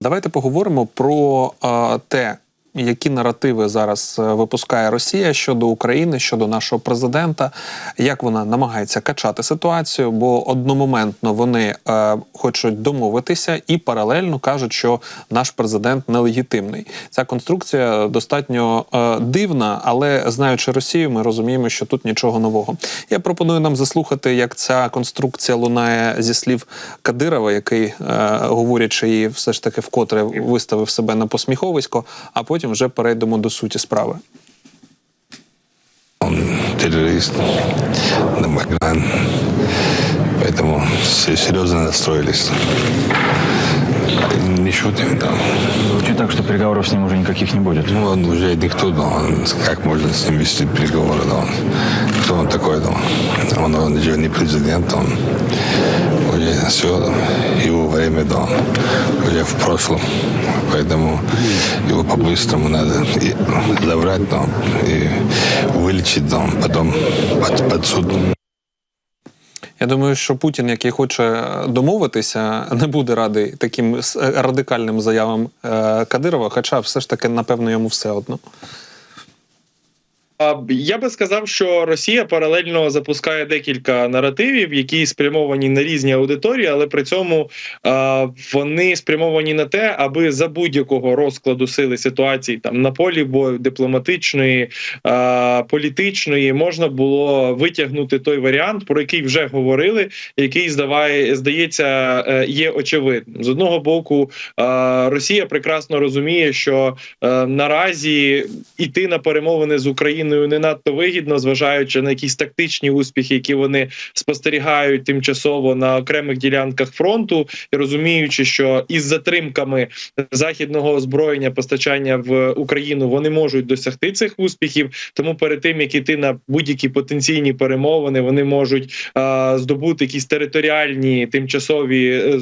Давайте поговоримо про те, які наративи зараз е, випускає Росія щодо України, щодо нашого президента, як вона намагається качати ситуацію, бо одномоментно вони е, хочуть домовитися і паралельно кажуть, що наш президент нелегітимний. Ця конструкція достатньо е, дивна, але знаючи Росію, ми розуміємо, що тут нічого нового. Я пропоную нам заслухати, як ця конструкція лунає зі слів Кадирова, який, е, говорячи її, все ж таки вкотре виставив себе на посміховисько, а потім вже перейдемо до суті справи. Он террорист, Дамаган. Поэтому все серьезно настроились. Не шутим там. Звучит так, что переговоров с ним уже никаких не будет. Ну, он уже никто, да, он, как можно с ним вести переговоры, да, он, кто он такой, да, он, он уже не президент, он уже все, его время, да, уже в прошлом, поэтому его по-быстрому надо и забрать, да, и вылечить, да, потом под, под суд. Я думаю, що Путін, який хоче домовитися, не буде радий таким с- радикальним заявам е, Кадирова, хоча все ж таки, напевно, йому все одно. Я би сказав, що Росія паралельно запускає декілька наративів, які спрямовані на різні аудиторії, але при цьому вони спрямовані на те, аби за будь-якого розкладу сили ситуації там на полі бою дипломатичної, політичної можна було витягнути той варіант, про який вже говорили, який здаває, здається, е, є очевидним. З одного боку, Росія прекрасно розуміє, що е, наразі іти на перемовини з Україною не надто вигідно, зважаючи на якісь тактичні успіхи, які вони спостерігають тимчасово на окремих ділянках фронту, і розуміючи, що із затримками західного озброєння постачання в Україну вони можуть досягти цих успіхів. Тому перед тим як іти на будь-які потенційні перемовини, вони можуть е, здобути якісь територіальні тимчасові е,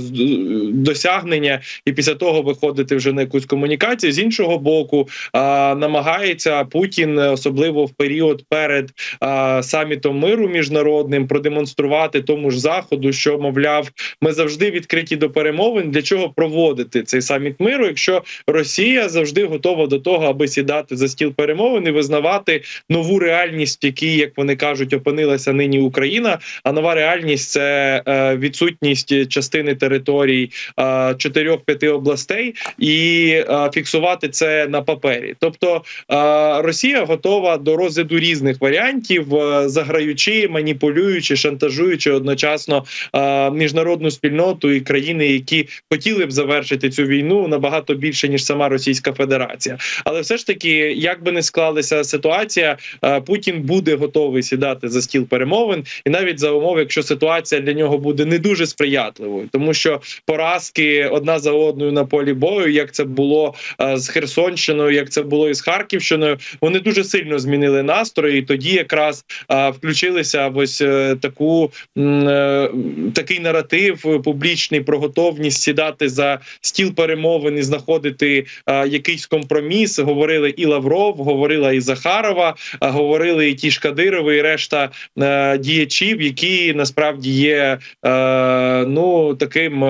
досягнення, і після того виходити вже на якусь комунікацію. З іншого боку, а, намагається Путін, е, особливо в період перед а, самітом миру міжнародним, продемонструвати тому ж заходу, що мовляв, ми завжди відкриті до перемовин. Для чого проводити цей саміт миру, якщо Росія завжди готова до того, аби сідати за стіл перемовин і визнавати нову реальність, в якій, як вони кажуть, опинилася нині Україна. А нова реальність це е, відсутність частини територій е, чотирьох-п'яти областей і е, фіксувати це на папері. Тобто е, Росія готова до розгляду різних варіантів, е, заграючи, маніпулюючи, шантажуючи одночасно е, міжнародну спільноту і країни, які хотіли б завершити цю війну набагато більше ніж сама Російська Федерація. Але все ж таки, як би не склалася ситуація, е, Путін буде готовий сідати за стіл перемовин, і навіть за умов, якщо ситуація для нього буде не дуже сприятливою, тому що поразки одна за одною на полі бою, як це було з Херсонщиною, як це було із Харківщиною, вони дуже сильно змінили настрої. І тоді якраз е, включилися в ось е, таку м, е, такий наратив публічний про готовність сідати за стіл перемовин і знаходити е, якийсь компроміс. Говорили і Лавров, говорила і Захарова, а говорили і ті ж Кадирови, і решта е, діячів, які насправді є е, ну таким.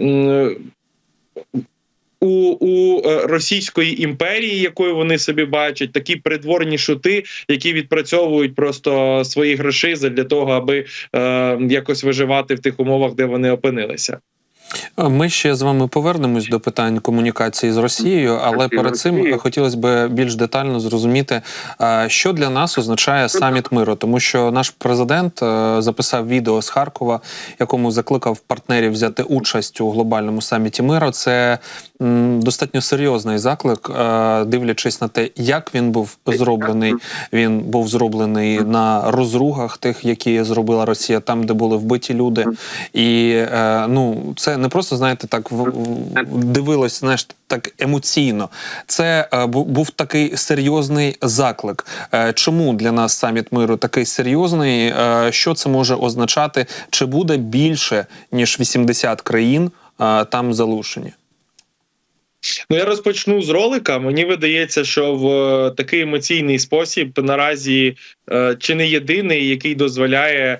м, у, у е, Російської імперії, якою вони собі бачать, такі придворні шути, які відпрацьовують просто свої гроші для того, аби е, якось виживати в тих умовах, де вони опинилися. Ми ще з вами повернемось до питань комунікації з Росією, але перед цим хотілося б більш детально зрозуміти, що для нас означає саміт миру, тому що наш президент е, записав відео з Харкова, якому закликав партнерів взяти участь у глобальному саміті миру. Це достатньо серйозний заклик, е, дивлячись на те, як він був зроблений. Він був зроблений на розругах тих, які зробила Росія, там, де були вбиті люди. І е, ну, це не просто знаєте, так дивилось, знаєш, так емоційно. Це е, був такий серйозний заклик. Е, чому для нас саміт миру такий серйозний? Е, що це може означати? Чи буде більше ніж 80 країн там залучені? Ну я розпочну з ролика. Мені видається, що в е, такий емоційний спосіб наразі е, чи не єдиний, який дозволяє е,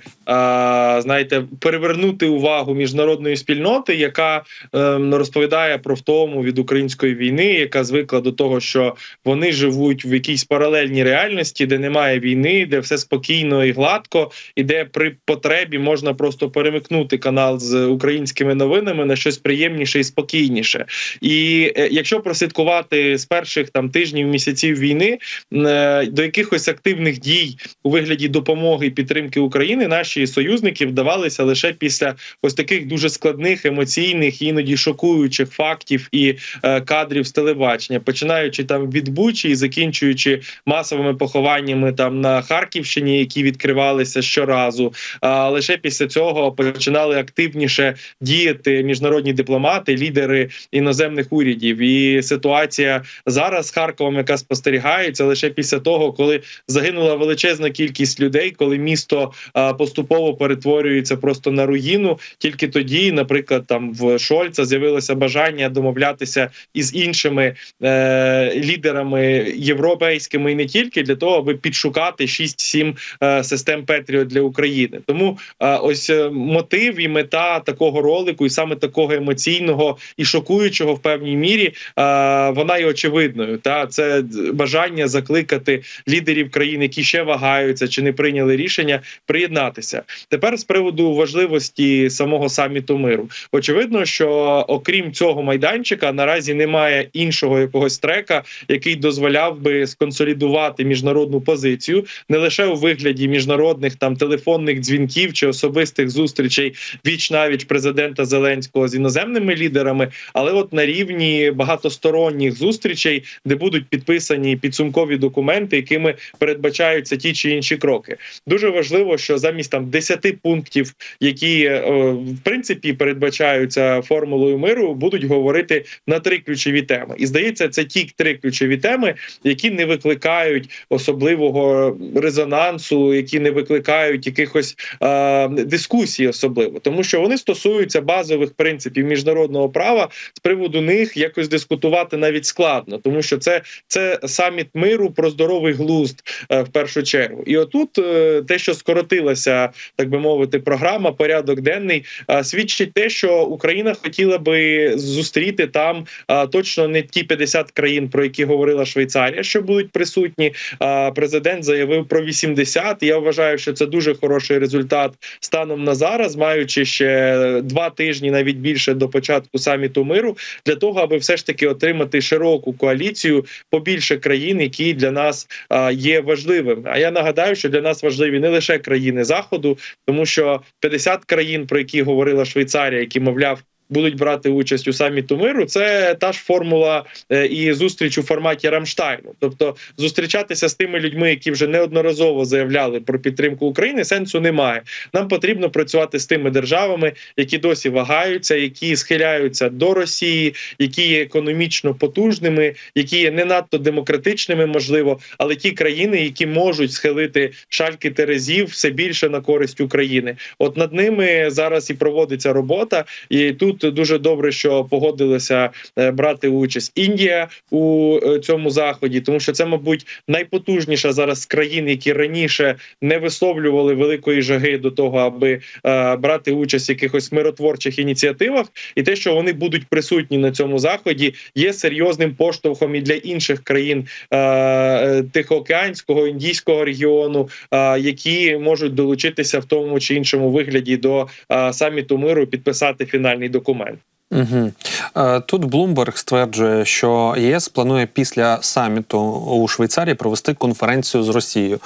знаєте, перевернути увагу міжнародної спільноти, яка е, розповідає про втому від української війни, яка звикла до того, що вони живуть в якійсь паралельній реальності, де немає війни, де все спокійно і гладко, і де при потребі можна просто перемикнути канал з українськими новинами на щось приємніше і спокійніше. І якщо прослідкувати з перших там тижнів місяців війни е, до якихось активних дій у вигляді допомоги і підтримки України, наші союзники вдавалися лише після ось таких дуже складних емоційних, іноді шокуючих фактів і е, кадрів з телебачення, починаючи там від Бучі і закінчуючи масовими похованнями там на Харківщині, які відкривалися щоразу. А лише після цього починали активніше діяти міжнародні дипломати, лідери іноземних урядів. І ситуація зараз з Харковом, яка спостерігається лише після того, коли загинула величезна кількість людей, коли місто поступово перетворюється просто на руїну. Тільки тоді, наприклад, там в Шольца з'явилося бажання домовлятися із іншими е, лідерами європейськими і не тільки для того, аби підшукати 6-7 е, систем Петріот для України. Тому е, ось е, мотив і мета такого ролику, і саме такого емоційного і шокуючого в певній мірі, е, вона є очевидною. Та це бажання закликати лідерів країн, які ще вагаються чи не прийняли рішення, приєднатися. Тепер з приводу важливості самого саміту миру, очевидно, що окрім цього майданчика наразі немає іншого якогось трека, який дозволяв би сконсолідувати міжнародну позицію не лише у вигляді міжнародних там телефонних дзвінків чи особистих зустрічей віч навіч президента Зеленського з іноземними лідерами, але от на рівні багатосторонніх зустрічей, де будуть підписані підсумкові документи, якими передбачаються ті чи інші кроки. Дуже важливо, що замість там 10 пунктів, які е, в принципі передбачаються формулою миру, будуть говорити на три ключові теми. І здається, це ті три ключові теми, які не викликають особливого резонансу, які не викликають якихось е, дискусій, особливо, тому що вони стосуються базових принципів міжнародного права. З приводу них якось дискутувати навіть складно, тому що це, це саміт миру про здоровий глузд е, в першу чергу. І отут е, те, що скоротилася, так би мовити, програма, порядок денний, е, свідчить те, що Україна хотіла би зустріти там точно не ті 50 країн, про які говорила Швейцарія, що будуть присутні. Президент заявив про 80. Я вважаю, що це дуже хороший результат станом на зараз, маючи ще два тижні, навіть більше до початку саміту миру, для того, аби все ж таки отримати широку коаліцію побільше країн, які для нас є важливими. А я нагадаю, що для нас важливі не лише країни заходу, тому що 50 країн, про які говорила Швейцарія, які мовляв. Будуть брати участь у саміту миру. Це та ж формула е, і зустріч у форматі Рамштайну. Тобто зустрічатися з тими людьми, які вже неодноразово заявляли про підтримку України, сенсу немає. Нам потрібно працювати з тими державами, які досі вагаються, які схиляються до Росії, які є економічно потужними, які є не надто демократичними, можливо, але ті країни, які можуть схилити шальки терезів все більше на користь України. От над ними зараз і проводиться робота, і тут дуже добре, що погодилися е, брати участь Індія у е, цьому заході, тому що це, мабуть, найпотужніша зараз країн, які раніше не висловлювали великої жаги до того, аби е, брати участь в якихось миротворчих ініціативах, і те, що вони будуть присутні на цьому заході, є серйозним поштовхом і для інших країн Тихоокеанського індійського регіону, які можуть долучитися в тому чи іншому вигляді до саміту миру, підписати фінальний документ. Угу. Тут Блумберг стверджує, що єС планує після саміту у Швейцарії провести конференцію з Росією.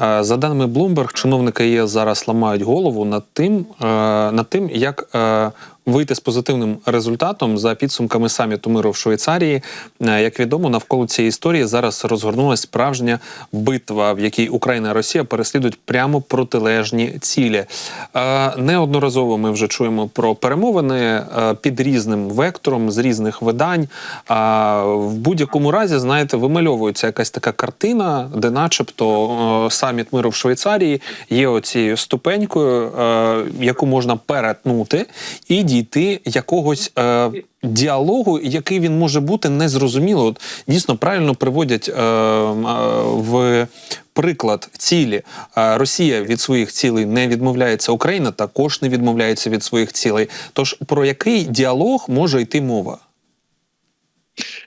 Е, За даними Блумберг, чиновники ЄС зараз ламають голову над тим, е, над тим, як е, вийти з позитивним результатом за підсумками саміту миру в Швейцарії. Е, Як відомо, навколо цієї історії зараз розгорнулася справжня битва, в якій Україна і Росія переслідують прямо протилежні цілі. Е, Неодноразово ми вже чуємо про перемовини е, під різним вектором з різних видань. А в будь-якому разі, знаєте, вимальовується якась така картина, де, начебто, саміт миру в Швейцарії є оцією ступенькою, яку можна перетнути, і дійти якогось е, діалогу, який він може бути незрозуміло. От дійсно правильно приводять е, е, в приклад цілі. Е, Росія від своїх цілей не відмовляється, Україна також не відмовляється від своїх цілей. Тож про який діалог може йти мова?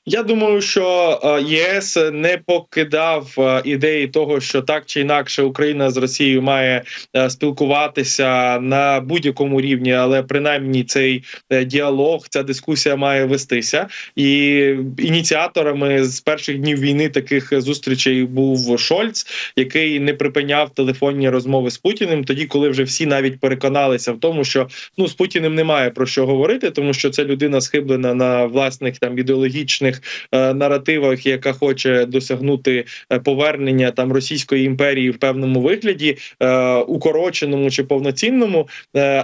Я думаю, що е, ЄС не покидав е, ідеї того, що так чи інакше Україна з Росією має е, спілкуватися на будь-якому рівні, але принаймні цей діалог, ця дискусія має вестися. І ініціаторами з перших днів війни таких зустрічей був Шольц, який не припиняв телефонні розмови з Путіним, тоді коли вже всі навіть переконалися в тому, що ну з Путіним немає про що говорити, тому що це людина схиблена на власних там ідеологічних е, наративах, яка хоче досягнути е, повернення там Російської імперії в певному вигляді, е, укороченому чи повноцінному.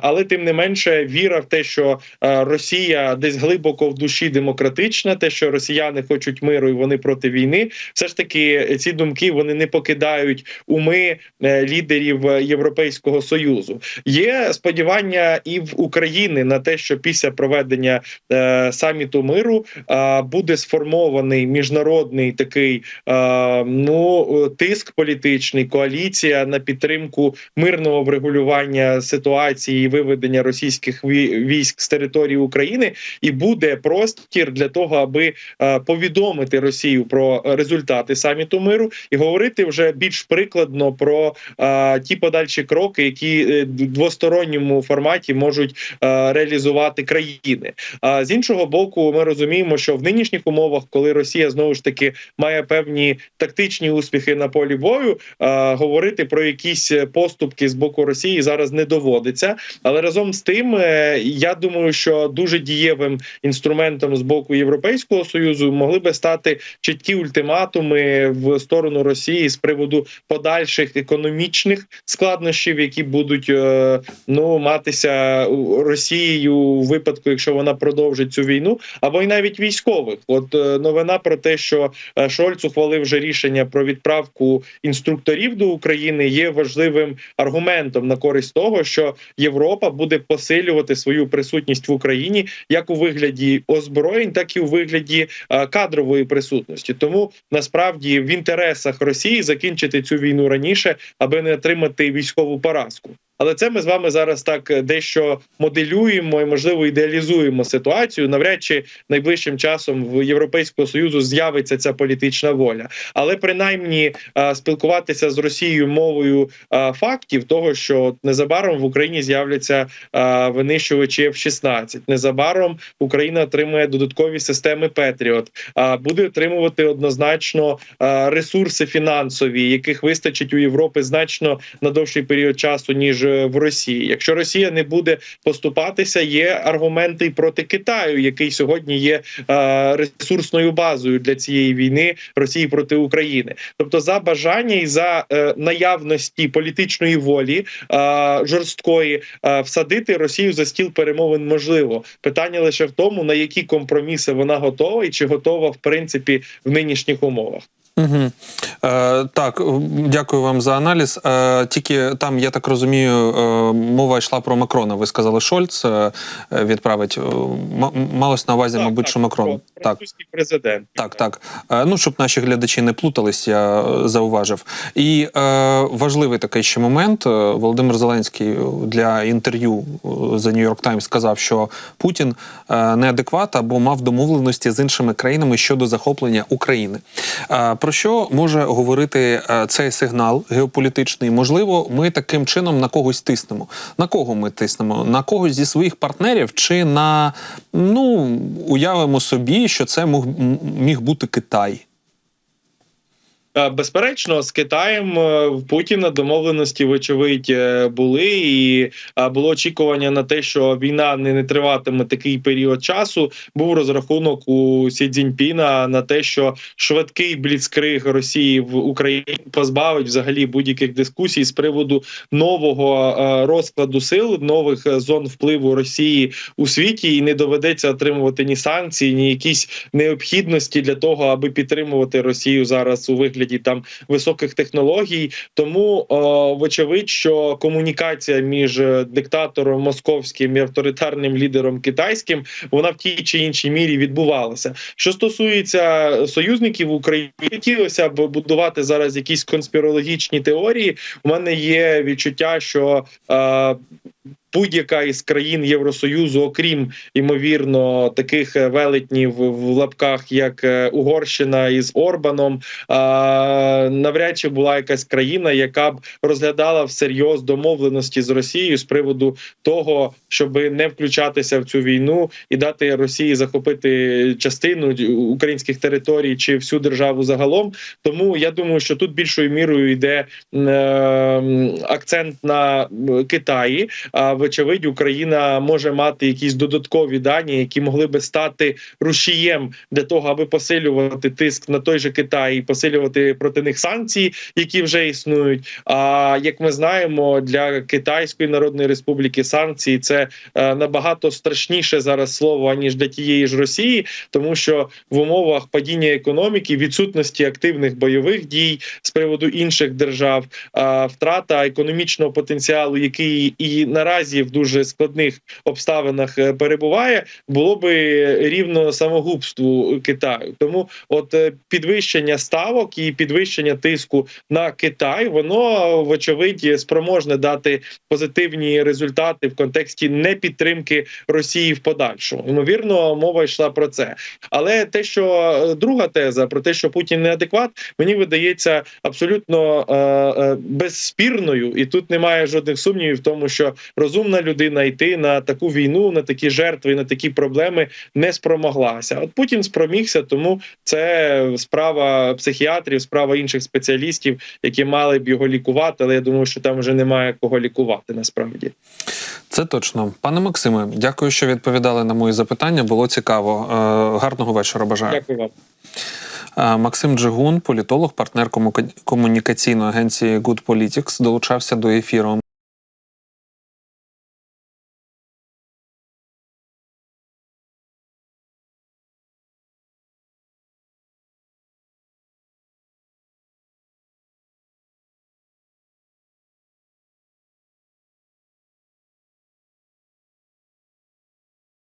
Але тим не менше, віра в те, що Росія десь глибоко в душі демократична, те, що росіяни хочуть миру і вони проти війни, все ж таки ці думки вони не покидають уми лідерів Європейського союзу. Є сподівання і в України на те, що після проведення саміту миру буде сформований міжнародний такий е, ну е, тиск політичний, коаліція на підтримку мирного врегулювання ситуації і виведення російських вій- військ з території України, і буде простір для того, аби е, повідомити Росію про результати саміту миру і говорити вже більш прикладно про е, ті подальші кроки, які е, в двосторонньому форматі можуть е, реалізувати країни. А з іншого боку, ми розуміємо, що в нинішніх умовах, коли Росія знову ж таки має певні тактичні успіхи на полі бою, е, говорити про якісь поступки з боку Росії зараз не доводиться. Але разом з тим, е, я думаю, що дуже дієвим інструментом з боку Європейського союзу могли би стати чіткі ультиматуми в сторону Росії з приводу подальших економічних складнощів, які будуть е, ну матися Росією у випадку, якщо вона продовжить цю війну, або й навіть військових. От е, новина про те, що е, Шольц ухвалив вже рішення про відправку інструкторів до України, є важливим аргументом на користь того, що Європа буде посилювати свою присутність в Україні як у вигляді озброєнь, так і у вигляді е, кадрової присутності. Тому насправді в інтересах Росії закінчити цю війну раніше, аби не отримати військову поразку. Але це ми з вами зараз так е, дещо моделюємо і можливо ідеалізуємо ситуацію. Навряд чи найближчим часом в Європейського союзу з'явиться ця політична воля. Але принаймні е, спілкуватися з Росією мовою е, фактів, того що незабаром в Україні з'являться винищувачі F-16, Незабаром Україна отримує додаткові системи Петріот, буде отримувати однозначно ресурси фінансові, яких вистачить у Європи значно на довший період часу ніж в Росії. Якщо Росія не буде поступатися, є аргументи проти Китаю, який сьогодні є е, ресурсною базою для цієї війни Росії проти України. Тобто, за бажання і за е, наявності політичної волі е, жорсткої е, всадити Росію за стіл перемовин можливо. Питання лише в тому, на які компроміси вона готова і чи готова в принципі в нинішніх умовах. Угу. Е, так, дякую вам за аналіз. Е, тільки там, я так розумію, е, мова йшла про Макрона. Ви сказали, Шольц е, відправить. Е, м- малось на увазі, мабуть, що Макрон. про- Так. французький президент. Так, так. Е, Ну, щоб наші глядачі не плутались, я е, зауважив. І е, важливий такий ще момент. Е, Володимир Зеленський для інтерв'ю е, New York Times сказав, що Путін е, неадекват або мав домовленості з іншими країнами щодо захоплення України. Е, Про що може говорити е, цей сигнал геополітичний? Можливо, ми таким чином на когось тиснемо. На кого ми тиснемо? На когось зі своїх партнерів чи на ну уявимо собі, що це мог міг бути Китай. Е, Безперечно, з Китаєм е, в Путіна домовленості, вочевидь, е, були, і було очікування на те, що війна не, не триватиме такий період часу. Був розрахунок у Сі Цзіньпіна на те, що швидкий бліцкриг Росії в Україні позбавить взагалі будь-яких дискусій з приводу нового розкладу сил, нових зон впливу Росії у світі, і не доведеться отримувати ні санкції, ні якісь необхідності для того, аби підтримувати Росію зараз у вигляді вигляді там високих технологій. Тому о, вочевидь, що комунікація між е, диктатором московським і авторитарним лідером китайським вона в тій чи іншій мірі відбувалася. Що стосується союзників в Україні, хотілося б будувати зараз якісь конспірологічні теорії. У мене є відчуття, що е, будь-яка із країн Євросоюзу, окрім ймовірно таких е, велетнів в лапках, як е, Угорщина із Орбаном, навряд чи була якась країна, яка б розглядала всерйоз домовленості з Росією з приводу того, щоб не включатися в цю війну і дати Росії захопити частину українських територій чи всю державу загалом. Тому я думаю, що тут більшою мірою йде е, акцент на Китаї. А вочевидь, Україна може мати якісь додаткові дані, які могли би стати рушієм для того, аби посилювати тиск на той же Китай і посилювати проти них санкції, які вже існують. А як ми знаємо, для Китайської Народної Республіки санкції це е, набагато страшніше зараз слово аніж для тієї ж Росії, тому що в умовах падіння економіки, відсутності активних бойових дій з приводу інших держав, втрата економічного потенціалу, який і наразі в дуже складних обставинах е, перебуває, було би рівно самогубству Китаю. Тому, от е, підвищення ставок і підвищення тиску на Китай, воно вочевидь спроможне дати позитивні результати в контексті непідтримки Росії в подальшому. Ймовірно, мова йшла про це. Але те, що е, друга теза про те, що Путін неадекват, мені видається абсолютно е, е, безспірною, і тут немає жодних сумнівів в тому, що розумна людина йти на таку війну, на такі жертви, на такі проблеми не спромоглася. От Путін спромігся, тому це справа психіатрів, справа інших спеціалістів, які мали б його лікувати. Але я думаю, що там вже немає кого лікувати насправді. Це точно. Пане Максиме, дякую, що відповідали на мої запитання. Було цікаво. Е, Гарного вечора. Бажаю. Дякую вам. Е, Максим Джигун, політолог, партнер комунікаційної агенції Good Politics, долучався до ефіру.